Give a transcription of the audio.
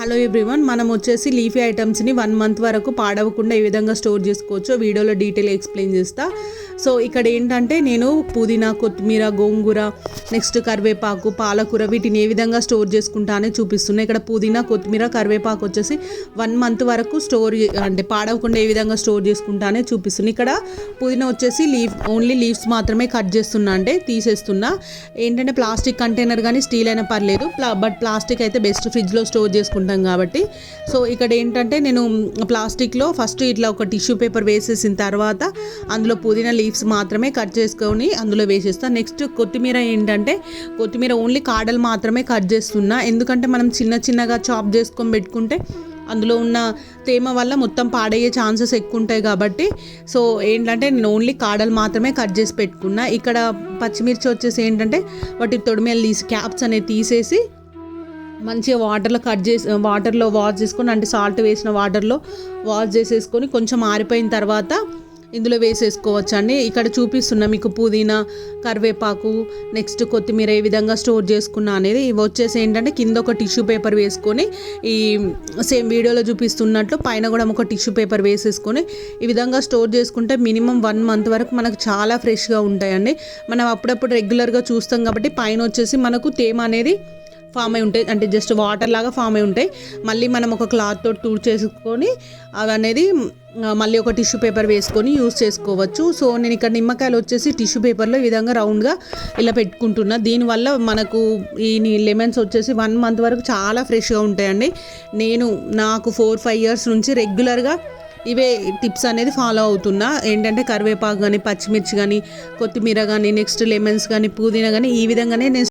Hello everyone మనం వచ్చేసి leafy ఐటమ్స్ని one month వరకు పాడవకుండా ఏ విధంగా స్టోర్ చేసుకోవచ్చో. వీడియోలో డీటెయిల్ ఎక్స్ప్లెయిన్ చేస్తా. సో ఇక్కడ ఏంటంటే నేను పుదీనా కొత్తిమీర గోంగూర నెక్స్ట్ కరివేపాకు పాలకూర వీటిని ఏ విధంగా స్టోర్ చేసుకుంటా అనేది చూపిస్తున్నాయి ఇక్కడ పుదీనా కొత్తిమీర కరివేపాకు వచ్చేసి వన్ మంత్ వరకు స్టోర్ అంటే పాడవకుండా ఏ విధంగా స్టోర్ చేసుకుంటా అనేది చూపిస్తున్నా. ఇక్కడ పుదీనా వచ్చేసి లీఫ్ ఓన్లీ లీవ్స్ మాత్రమే కట్ చేస్తున్నా అంటే తీసేస్తున్నా. ఏంటంటే ప్లాస్టిక్ కంటైనర్ కానీ స్టీల్ అయినా పర్లేదు ప్లా బట్ ప్లాస్టిక్ అయితే బెస్ట్ ఫ్రిడ్జ్లో స్టోర్ చేసుకుంటాం కాబట్టి. సో ఇక్కడ ఏంటంటే నేను ప్లాస్టిక్లో ఫస్ట్ ఇట్లా ఒక టిష్యూ పేపర్ వేసేసిన తర్వాత అందులో పుదీనా లీవ్స్ మాత్రమే కట్ చేసుకొని అందులో వేసేస్తాను నెక్స్ట్ కొత్తిమీర ఏంటంటే కొత్తిమీర ఓన్లీ కాడలు మాత్రమే కట్ చేస్తున్నా. ఎందుకంటే మనం చిన్న చిన్నగా చాప్ చేసుకొని పెట్టుకుంటే అందులో ఉన్న తేమ వల్ల మొత్తం పాడయ్యే ఛాన్సెస్ ఎక్కువ ఉంటాయి కాబట్టి. సో ఏంటంటే నేను ఓన్లీ కాడలు మాత్రమే కట్ చేసి పెట్టుకున్నా. ఇక్కడ పచ్చిమిర్చి వచ్చేసి ఏంటంటే వాటి తొడిమేలు తీసి క్యాప్స్ అనేవి తీసేసి మంచిగా వాటర్లో కట్ చేసి వాటర్లో వాష్ చేసుకొని అంటే సాల్ట్ వేసిన వాటర్లో వాష్ చేసేసుకొని కొంచెం ఆరిపోయిన తర్వాత ఇందులో వేసేసుకోవచ్చు అండి ఇక్కడ చూపిస్తున్న మీకు పుదీనా కరివేపాకు నెక్స్ట్ కొత్తిమీర ఏ విధంగా స్టోర్ చేసుకున్నా అనేది ఇవి వచ్చేసి ఏంటంటే కింద ఒక టిష్యూ పేపర్ వేసుకొని ఈ సేమ్ వీడియోలో చూపిస్తున్నట్లు పైన కూడా ఒక టిష్యూ పేపర్ వేసేసుకొని ఈ విధంగా స్టోర్ చేసుకుంటే మినిమం వన్ మంత్ వరకు మనకు చాలా ఫ్రెష్గా ఉంటాయండి. మనం అప్పుడప్పుడు రెగ్యులర్గా చూస్తాం కాబట్టి పైన వచ్చేసి మనకు తేమ అనేది ఫామ్ అయి ఉంటాయి. అంటే జస్ట్ వాటర్ లాగా ఫామ్ అయి ఉంటాయి. మళ్ళీ మనం ఒక క్లాత్ తోటి తూడ్ చేసుకొని అవి అనేది మళ్ళీ ఒక టిష్యూ పేపర్ వేసుకొని యూస్ చేసుకోవచ్చు. సో నేను ఇక్కడ నిమ్మకాయలు వచ్చేసి టిష్యూ పేపర్లో ఈ విధంగా రౌండ్గా ఇలా పెట్టుకుంటున్నా. దీనివల్ల మనకు ఈ లెమన్స్ వచ్చేసి వన్ మంత్ వరకు చాలా ఫ్రెష్గా ఉంటాయండి. నేను నాకు ఫోర్ ఫైవ్ ఇయర్స్ నుంచి రెగ్యులర్గా ఇవే టిప్స్ అనేది ఫాలో అవుతున్నా. ఏంటంటే కరివేపాకు కానీ పచ్చిమిర్చి కానీ కొత్తిమీర కానీ నెక్స్ట్ లెమన్స్ కానీ పుదీనా కానీ ఈ విధంగానే నేను